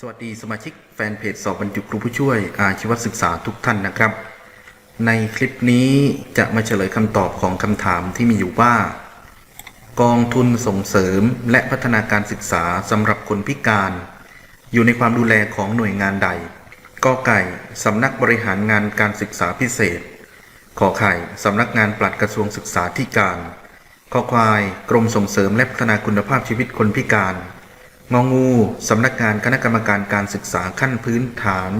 สวัสดีสมาชิกแฟนเพจสอบบรรจุครูผู้ช่วยอาชีวศึกษาทุกท่านนะครับ ในคลิปนี้จะมาเฉลยคำตอบของคำถามที่มีอยู่ว่า กองทุนส่งเสริมและพัฒนาการศึกษาสำหรับคนพิการ อยู่ในความดูแลของหน่วยงานใดกอไก่สำนักบริหารงานการศึกษาพิเศษ ขอไข่สำนักงานปลัดกระทรวงศึกษาธิการ ขอควายกรมส่งเสริมและพัฒนาคุณภาพชีวิตคนพิการ งองูสำนักงานคณะกรรมการการศึกษาขั้นพื้นฐาน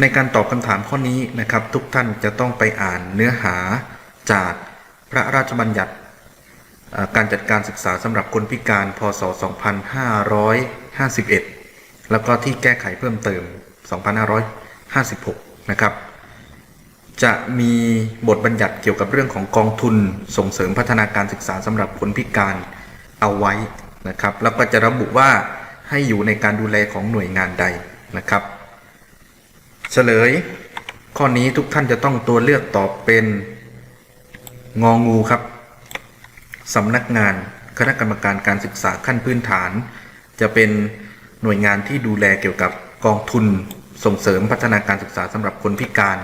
ในการตอบคำถามข้อนี้นะครับ ทุกท่านจะต้องไปอ่านเนื้อหาจากพระราชบัญญัติการจัดการศึกษาสำหรับคนพิการ พศ 2551 แล้วก็ที่แก้ไขเพิ่มเติม 2556 นะครับ จะมีบทบัญญัติเกี่ยวกับเรื่องของกองทุนส่งเสริมพัฒนาการศึกษาสำหรับคนพิการเอาไว้ นะครับแล้วก็จะระบุว่าให้อยู่ในการดูแลของหน่วยงานใดนะครับเฉลย ข้อนี้ทุกท่านจะต้องตัวเลือกตอบเป็นงองูครับสำนักงานคณะกรรมการการศึกษาขั้นพื้นฐาน จะเป็นหน่วยงานที่ดูแลเกี่ยวกับกองทุนส่งเสริมพัฒนาการศึกษาสำหรับคนพิการ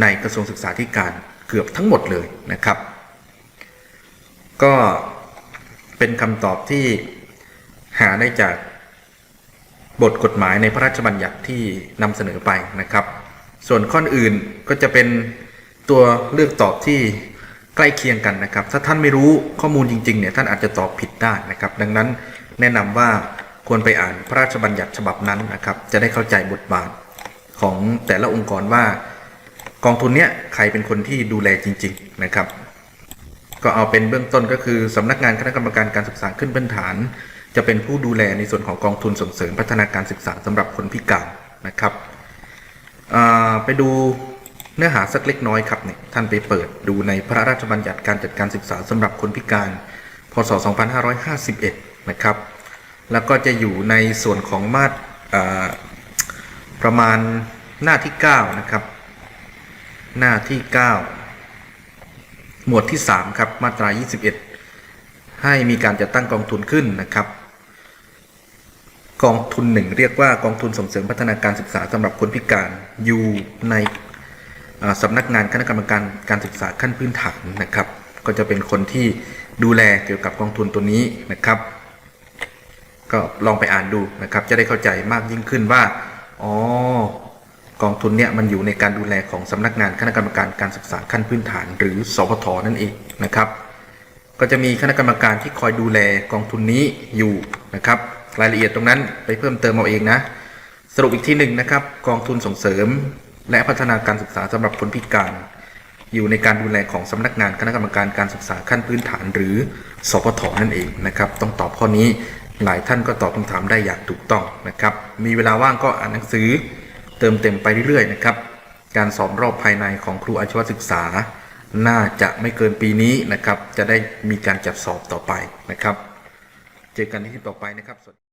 ในกระทรวงศึกษาธิการเกือบทั้งหมดเลยนะครับ ก็ เป็นคำตอบที่หาได้จากบทกฎหมายในพระราชบัญญัติที่นำเสนอไปนะครับ ส่วนข้ออื่นก็จะเป็นตัวเลือกตอบที่ใกล้เคียงกันนะครับ ถ้าท่านไม่รู้ข้อมูลจริงๆเนี่ยท่านอาจจะตอบผิดได้นะครับ ดังนั้นแนะนำว่าควรไปอ่านพระราชบัญญัติฉบับนั้นนะครับ จะได้เข้าใจบทบาทของแต่ละองค์กรว่ากองทุนเนี้ยใครเป็นคนที่ดูแลจริง ๆนะครับ ก็เอาเป็นเบื้องต้นก็คือสำนักงานคณะกรรมการการศึกษาขึ้นพื้นฐาน จะเป็นผู้ดูแลในส่วนของกองทุนส่งเสริมพัฒนาการศึกษาสำหรับคนพิการนะครับไปดูเนื้อหาสักเล็กน้อยครับเนี่ยท่านไปเปิดดูในพระราชบัญญัติการจัดการศึกษาสำหรับคนพิการ พศ 2551 นะครับ แล้วก็จะอยู่ในส่วนของมาตราประมาณหน้าที่ 9 นะครับ หน้าที่ 9 หมวดที่ 3 ครับ มาตรา 21 ให้มีการจัดตั้งกองทุนขึ้นนะครับ กองทุนหนึ่งเรียกว่ากองทุนส่งเสริมพัฒนาการศึกษาสำหรับคนพิการอยู่ในอ่าสำนักงานคณะกรรมการการศึกษาขั้นพื้นฐานนะครับ ก็จะเป็นคนที่ดูแลเกี่ยวกับกองทุนตัวนี้นะครับ ก็ลองไปอ่านดูนะครับ จะได้เข้าใจมากยิ่งขึ้นว่าอ๋อ กองทุนเนี่ยมันอยู่ในการดูแลของสำนักงานคณะกรรมการการศึกษาขั้นพื้นฐาน หรือสพทนั่นเองนะครับ ก็จะมีคณะกรรมการที่คอยดูแลกองทุนนี้อยู่นะครับ รายละเอียดตรงนั้นไปเพิ่มเติมเอาเองนะ สรุปอีกทีหนึ่งนะครับ กองทุนส่งเสริม และพัฒนาการศึกษาสำหรับคนพิการ อยู่ในการดูแลของสำนักงานคณะกรรมการการศึกษาขั้นพื้นฐาน หรือสพทนั่นเองนะครับ ต้องตอบข้อนี้หลายท่านก็ตอบคำถามได้อย่างถูกต้องนะครับ มีเวลาว่างก็อ่านหนังสือ ติมเต็มไปเรื่อยๆนะครับ การสอบรอบภายในของครูอาชีวศึกษา น่าจะไม่เกินปีนี้นะครับ จะได้มีการจัดสอบต่อไปนะครับ เจอกันที่คลิปต่อไปนะครับสวัสดี